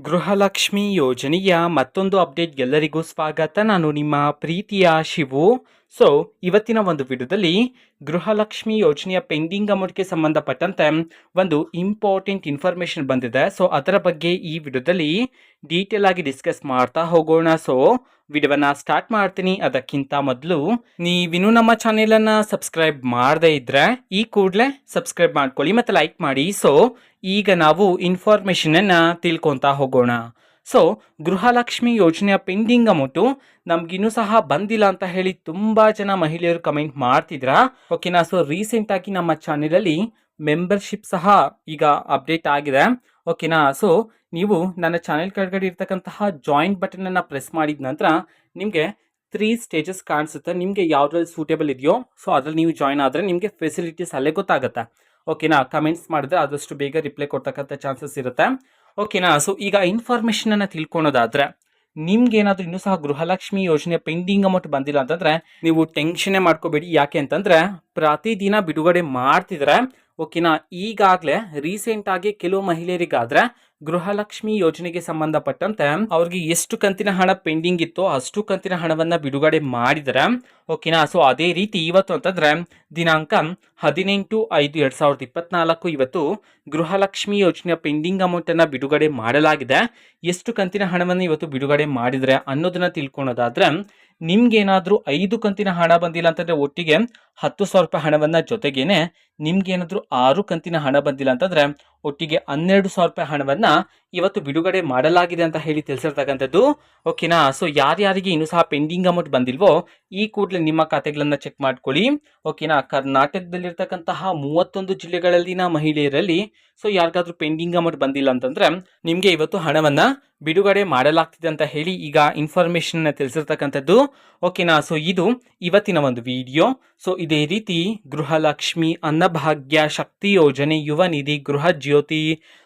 ಗೃಹಲಕ್ಷ್ಮಿ ಯೋಜನೆಯ ಮತ್ತೊಂದು ಅಪ್ಡೇಟ್ ಎಲ್ಲರಿಗೂ ಸ್ವಾಗತ. ನಾನು ನಿಮ್ಮ ಪ್ರೀತಿಯ ಶಿವು. ಸೊ ಇವತ್ತಿನ ಒಂದು ವಿಡಿಯೋದಲ್ಲಿ ಗೃಹಲಕ್ಷ್ಮಿ ಯೋಜನೆಯ ಪೆಂಡಿಂಗ್ ಅಮೌಂಟ್ಗೆ ಸಂಬಂಧಪಟ್ಟಂತೆ ಒಂದು ಇಂಪಾರ್ಟೆಂಟ್ ಇನ್ಫಾರ್ಮೇಷನ್ ಬಂದಿದೆ. ಸೊ ಅದರ ಬಗ್ಗೆ ಈ ವಿಡಿಯೋದಲ್ಲಿ ಡೀಟೇಲ್ ಆಗಿ ಡಿಸ್ಕಸ್ ಮಾಡ್ತಾ ಹೋಗೋಣ. ಸೊ ವಿಡಿಯೋವನ್ನ ಸ್ಟಾರ್ಟ್ ಮಾಡ್ತೀನಿ. ಅದಕ್ಕಿಂತ ಮೊದಲು ನೀವಿನ್ನೂ ನಮ್ಮ ಚಾನೆಲನ್ನು ಸಬ್ಸ್ಕ್ರೈಬ್ ಮಾಡದೇ ಇದ್ರೆ ಈ ಕೂಡಲೇ ಸಬ್ಸ್ಕ್ರೈಬ್ ಮಾಡ್ಕೊಳ್ಳಿ ಮತ್ತು ಲೈಕ್ ಮಾಡಿ. ಸೊ ಈಗ ನಾವು ಇನ್ಫಾರ್ಮೇಷನನ್ನು ತಿಳ್ಕೊತಾ ಹೋಗೋಣ. ಸೊ ಗೃಹಲಕ್ಷ್ಮಿ ಯೋಜನೆಯ ಪೆಂಡಿಂಗ್ ಅಮೌಂಟು ನಮ್ಗಿನ್ನೂ ಸಹ ಬಂದಿಲ್ಲ ಅಂತ ಹೇಳಿ ತುಂಬ ಜನ ಮಹಿಳೆಯರು ಕಮೆಂಟ್ ಮಾಡ್ತಿದ್ರಾ? ಓಕೆನಾ ಸೊ ರೀಸೆಂಟಾಗಿ ನಮ್ಮ ಚಾನೆಲಲ್ಲಿ ಮೆಂಬರ್ಶಿಪ್ ಸಹ ಈಗ ಅಪ್ಡೇಟ್ ಆಗಿದೆ. ಓಕೆನಾ ಸೊ ನೀವು ನನ್ನ ಚಾನೆಲ್ ಕೆಳಗಡೆ ಇರ್ತಕ್ಕಂತಹ ಜಾಯಿಂಟ್ ಬಟನನ್ನು ಪ್ರೆಸ್ ಮಾಡಿದ ನಂತರ ನಿಮಗೆ ತ್ರೀ ಸ್ಟೇಜಸ್ ಕಾಣಿಸುತ್ತೆ. ನಿಮಗೆ ಯಾವುದ್ರಲ್ಲಿ ಸೂಟೇಬಲ್ ಇದೆಯೋ ಸೊ ಅದ್ರಲ್ಲಿ ನೀವು ಜಾಯ್ನ್ ಆದರೆ ನಿಮಗೆ ಫೆಸಿಲಿಟೀಸ್ ಅಲ್ಲೇ ಗೊತ್ತಾಗುತ್ತೆ. ಓಕೆನಾ ಕಮೆಂಟ್ಸ್ ಮಾಡಿದ್ರೆ ಆದಷ್ಟು ಬೇಗ ರಿಪ್ಲೈ ಕೊಡ್ತಕ್ಕಂಥ ಚಾನ್ಸಸ್ ಇರುತ್ತೆ. ಓಕೆನಾ? ಸೊ ಈಗ ಇನ್ಫಾರ್ಮೇಷನನ್ನು ತಿಳ್ಕೊಳೋದಾದ್ರೆ ನಿಮ್ಗೆ ಏನಾದ್ರೂ ಇನ್ನೂ ಸಹ ಗೃಹಲಕ್ಷ್ಮಿ ಯೋಜನೆ ಪೆಂಡಿಂಗ್ ಅಮೌಂಟ್ ಬಂದಿಲ್ಲ ಅಂತಂದ್ರೆ, ನೀವು ಟೆನ್ಷನ್ನೇ ಮಾಡ್ಕೋಬೇಡಿ. ಯಾಕೆ ಅಂತಂದ್ರೆ, ಪ್ರತಿದಿನ ಬಿಡುಗಡೆ ಮಾಡ್ತಿದ್ರೆ, ಓಕೆನಾ, ಈಗಾಗಲೇ ರೀಸೆಂಟ್ ಆಗಿ ಕೆಲವು ಮಹಿಳೆಯರಿಗಾದ್ರೆ ಗೃಹಲಕ್ಷ್ಮಿ ಯೋಜನೆಗೆ ಸಂಬಂಧಪಟ್ಟಂತೆ ಅವ್ರಿಗೆ ಎಷ್ಟು ಕಂತಿನ ಹಣ ಪೆಂಡಿಂಗ್ ಇತ್ತೋ ಅಷ್ಟು ಕಂತಿನ ಹಣವನ್ನ ಬಿಡುಗಡೆ ಮಾಡಿದರೆ. ಓಕೆನಾ ಸೊ ಅದೇ ರೀತಿ ಇವತ್ತು ಅಂತಂದ್ರೆ ದಿನಾಂಕ ಹದಿನೆಂಟು ಐದು ಎರಡ್ ಸಾವಿರದ ಇಪ್ಪತ್ನಾಲ್ಕು ಇವತ್ತು ಗೃಹಲಕ್ಷ್ಮಿ ಯೋಜನೆಯ ಪೆಂಡಿಂಗ್ ಅಮೌಂಟ್ ಅನ್ನ ಬಿಡುಗಡೆ ಮಾಡಲಾಗಿದೆ. ಎಷ್ಟು ಕಂತಿನ ಹಣವನ್ನು ಇವತ್ತು ಬಿಡುಗಡೆ ಮಾಡಿದ್ರೆ ಅನ್ನೋದನ್ನ ತಿಳ್ಕೊಳೋದಾದ್ರೆ ನಿಮ್ಗೇನಾದ್ರೂ ಐದು ಕಂತಿನ ಹಣ ಬಂದಿಲ್ಲ ಅಂತಂದ್ರೆ ಒಟ್ಟಿಗೆ ಹತ್ತು ಸಾವಿರ ರೂಪಾಯಿ ಹಣವನ್ನ ಜೊತೆಗೇನೆ ನಿಮ್ಗೇನಾದರೂ ಆರು ಕಂತಿನ ಹಣ ಬಂದಿಲ್ಲ ಅಂತಂದ್ರೆ ಒಟ್ಟಿಗೆ ಹನ್ನೆರಡು ಸಾವಿರ ರೂಪಾಯಿ ಹಣವನ್ನ ಇವತ್ತು ಬಿಡುಗಡೆ ಮಾಡಲಾಗಿದೆ ಅಂತ ಹೇಳಿ ತಿಳಿಸಿರ್ತಕ್ಕಂಥದ್ದು. ಓಕೆನಾ ಸೊ ಯಾರ್ಯಾರಿಗೆ ಇನ್ನೂ ಸಹ ಪೆಂಡಿಂಗ್ ಅಮೌಂಟ್ ಬಂದಿಲ್ವೋ, ಈ ಕೂಡಲೇ ನಿಮ್ಮ ಖಾತೆಗಳನ್ನು ಚೆಕ್ ಮಾಡ್ಕೊಳ್ಳಿ. ಓಕೆನಾ ಕರ್ನಾಟಕದಲ್ಲಿರ್ತಕ್ಕಂತಹ ಮೂವತ್ತೊಂದು ಜಿಲ್ಲೆಗಳಲ್ಲಿನ ಮಹಿಳೆಯರಲ್ಲಿ ಸೊ ಯಾರಿಗಾದ್ರೂ ಪೆಂಡಿಂಗ್ ಅಮೌಂಟ್ ಬಂದಿಲ್ಲ ಅಂತಂದ್ರೆ, ನಿಮಗೆ ಇವತ್ತು ಹಣವನ್ನ ಬಿಡುಗಡೆ ಮಾಡಲಾಗ್ತಿದೆ ಅಂತ ಹೇಳಿ ಈಗ ಇನ್ಫಾರ್ಮೇಷನ್ನ ತಿಳಿಸಿರ್ತಕ್ಕಂಥದ್ದು. ಓಕೆನಾ ಸೊ ಇದು ಇವತ್ತಿನ ಒಂದು ವಿಡಿಯೋ ಸೊ ಇದೇ ರೀತಿ ಗೃಹಲಕ್ಷ್ಮಿ ಅನ್ನಭಾಗ್ಯ ಶಕ್ತಿ ಯೋಜನೆ ಯುವ ನಿಧಿ ಗೃಹ ಜ್ಯೋತಿ